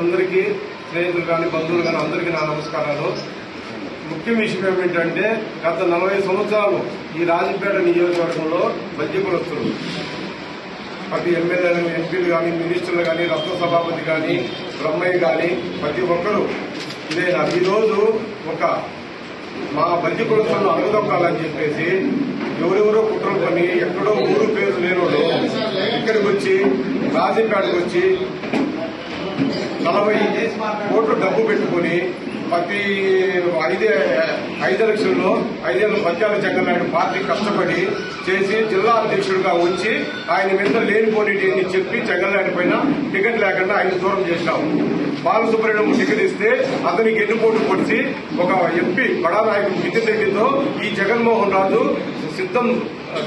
బల్జి స్నేహితులు కానీ బంధువులు కానీ అందరికీ నా నమస్కారాలు. ముఖ్య విషయం ఏమిటంటే గత నలభై సంవత్సరాలు ఈ రాజపేట నియోజకవర్గంలో బల్జి కులస్తులు ప్రతి ఎమ్మెల్యేలు ఎంపీలు కానీ మినిస్టర్లు కానీ రత్న సభాపతి కానీ బ్రహ్మయ్య కానీ ప్రతి ఒక్కరూ ఇదేనా ఈరోజు ఒక మా బల్జి కులస్తులను అడుగుదొక్కాలని చెప్పేసి ఎవరెవరో కుట్రలు పని ఎక్కడో ఊరు పేరు లేనోళ్ళు ఇక్కడికి వచ్చి రాజంపేటకు వచ్చి కోట్లు డబ్బు పెట్టుకుని ప్రతి ఐదే ఐదు ఎలక్షన్లో ఐదేళ్ళ పంచాల జగన్నాయుడు పార్టీ కష్టపడి చేసి జిల్లా అధ్యక్షుడిగా వచ్చి ఆయన మీద లేనిపోని అని చెప్పి జగన్నాయుడు పైన టికెట్ లేకుండా ఆయన దూరం చేశాం. బాలసుబ్రహ్మణ్యం టికెట్ ఇస్తే అతనికి ఎన్నుపోటు పొడిచి ఒక ఎంపీ బడా నాయకుడు విద్యుత్ రెడ్డితో ఈ జగన్మోహన్ రాజు సిద్ధం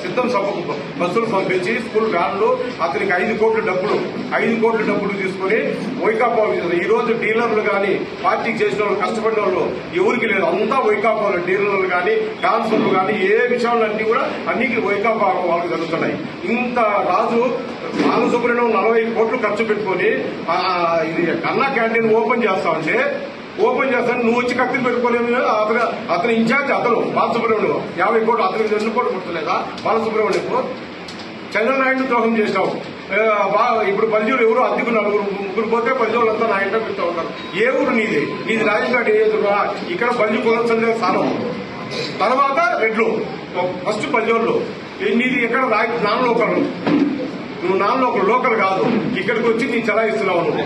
సిద్ధం సభకు బస్సులు పంపించి స్కూల్ వ్యాన్లు అతనికి ఐదు కోట్ల డబ్బులు ఐదు కోట్ల డబ్బులు తీసుకుని వైకాపా ఈ రోజు డీలర్లు కానీ పార్టీకి చేసిన వాళ్ళు కష్టపడిన వాళ్ళు ఎవరికి లేదు. అంతా వైకాపా డీలర్లు కానీ డాన్సర్లు కానీ ఏ విషయాలు అన్ని కూడా అన్ని వైకాపా వాళ్ళకి జరుగుతున్నాయి. ఇంత రాజు బాలసుబ్రహ్మణ్యం నలభై కోట్లు ఖర్చు పెట్టుకొని ఇది కన్నా క్యాంటీన్ ఓపెన్ చేస్తా ఉంటే ఓపెన్ చేస్తాను నువ్వు వచ్చి కత్తిని పెట్టుకోలేము అతను అతని ఇన్ఛార్జ్ అతను బాలసుబ్రహ్మణ్యం. యాభై కోట్లు అతనికి రెండు కోట్లు కొట్టలేదా బాలసుబ్రహ్మణ్యం చంద్రనాయుడు ద్రోహం చేసినావు. బా- ఇప్పుడు పల్లెలు ఎవరు? అద్దెకు నలుగురు ముగ్గురు పోతే పల్లెలు అంతా నా ఇంట పెడుతూ ఉంటారు. ఏ ఊరు నీది? నీది రాజంపేట ఏ ఇక్కడ పల్లె కులసందే స్థానం. తర్వాత రెడ్లు. ఫస్ట్ పల్లెళ్ళు నీది ఎక్కడ రా- నాన్ నువ్వు నాలో లోకల్ లోకల్ కాదు. ఇక్కడికి వచ్చి నీ చలాయిస్తున్నావు నువ్వు.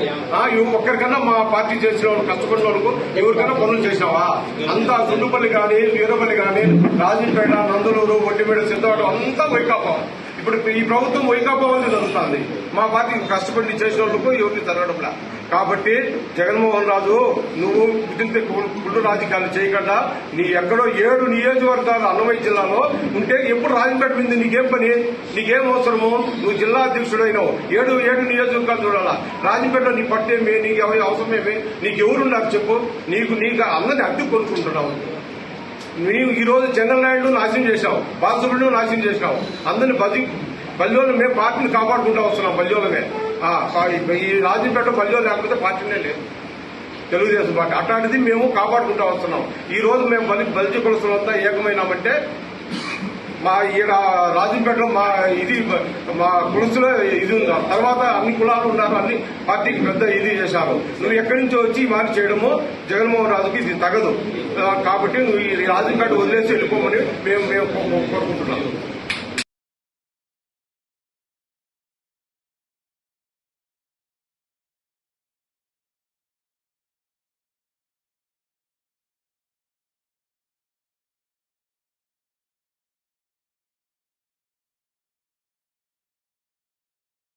ఇవ్వు ఒక్కరికన్నా మా పార్టీ చేసిన వాళ్ళు కష్టపడిన వాళ్ళకు ఎవరికైనా పనులు చేసినావా అంతా గుండుపల్లి కానీ వీరపల్లి కానీ రాజంపేట నందలూరు ఒడ్డిపేట సిద్ధవాడ అంతా వైకాపా ఇప్పుడు ఈ ప్రభుత్వం వైకాపా జరుగుతుంది మా పార్టీ కష్టపడి చేసిన వాళ్ళకు ఎవరిని జరగడంలా. కాబట్టి జగన్మోహన్ రాజు నువ్వు విధింత కుళ్ళు రాజకీయాలు చేయకుండా నీ ఎక్కడో ఏడు నియోజకవర్గాలు అన్నమయ్య జిల్లాలో ఉంటే ఎప్పుడు రాజంపేట మీద నీకేం పని? నీకేం అవసరము? నువ్వు జిల్లా అధ్యక్షుడైనావు. ఏడు ఏడు నియోజకవర్గాలు చూడాలా. రాజంపేటలో నీ పట్టేమి నీకు ఎవ- అవసరమేమి? నీకు ఎవరున్నారు చెప్పు? నీకు నీకు అందరిని అడ్డు కొనుక్కుంటున్నావు. నీవు ఈ రోజు చంద్రనాయుడు నాశనం చేశావు బాలసుబ్రహ్మణ్యం నాశనం చేసినావు అందరిని బతి బల్యోలు మేము పార్టీని కాపాడుకుంటూ వస్తున్నాం బల్యోలమే. ఆ, ఈ రాజంపేట బల్యో లేకపోతే పార్టీనే లేదు. తెలుగుదేశం పార్టీ. అట్లాంటిది మేము కాపాడుకుంటూ వస్తున్నాం. ఈ రోజు మేము బలి బలిచి కులసులంతా ఏకమైనామంటే మా ఈడ రాజంపేటలో మా ఇది మా కులసులో ఇది ఉంది. తర్వాత అన్ని కులాలు ఉన్నారు అన్ని పార్టీకి పెద్ద ఇది చేశారు. నువ్వు ఎక్కడి నుంచో వచ్చి ఈ చేయడము జగన్మోహన్ రాజుకి ఇది తగదు. కాబట్టి నువ్వు ఈ రాజంపేట వదిలేసి వెళ్ళిపోమని మేము మేము కోరుకుంటున్నాం.